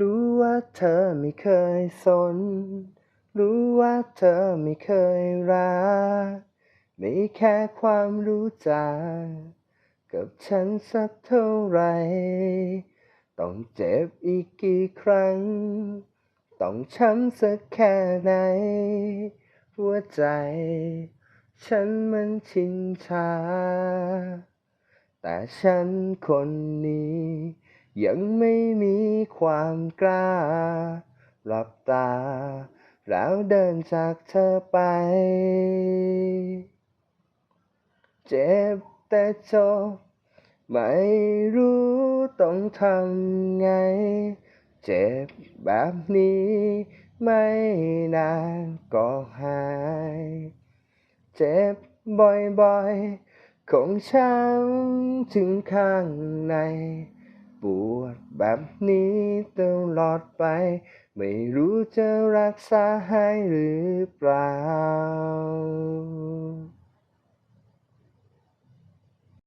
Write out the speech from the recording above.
รู้ว่าเธอไม่เคยสน รู้ว่าเธอไม่เคยรัก ไม่แค่ความรู้จัก กับฉันสักเท่าไหรต้องเจ็บอีกกี่ครั้ง ต้องช้ำสักแค่ไหน หัวใจ ฉันมันชินชา แต่ฉันคนนี้ ยังไม่มีความกล้าหลับตา แล้วเดินจากเธอไป เจ็บแต่จบไม่รู้ต้องทำไง เจ็บแบบนี้ ไม่นานก็หาย เจ็บบ่อยๆคงช้ำถึงข้างใน ปวดแบบนี้ตลอดไป ไม่รู้จะรักษาหายหรือเปล่า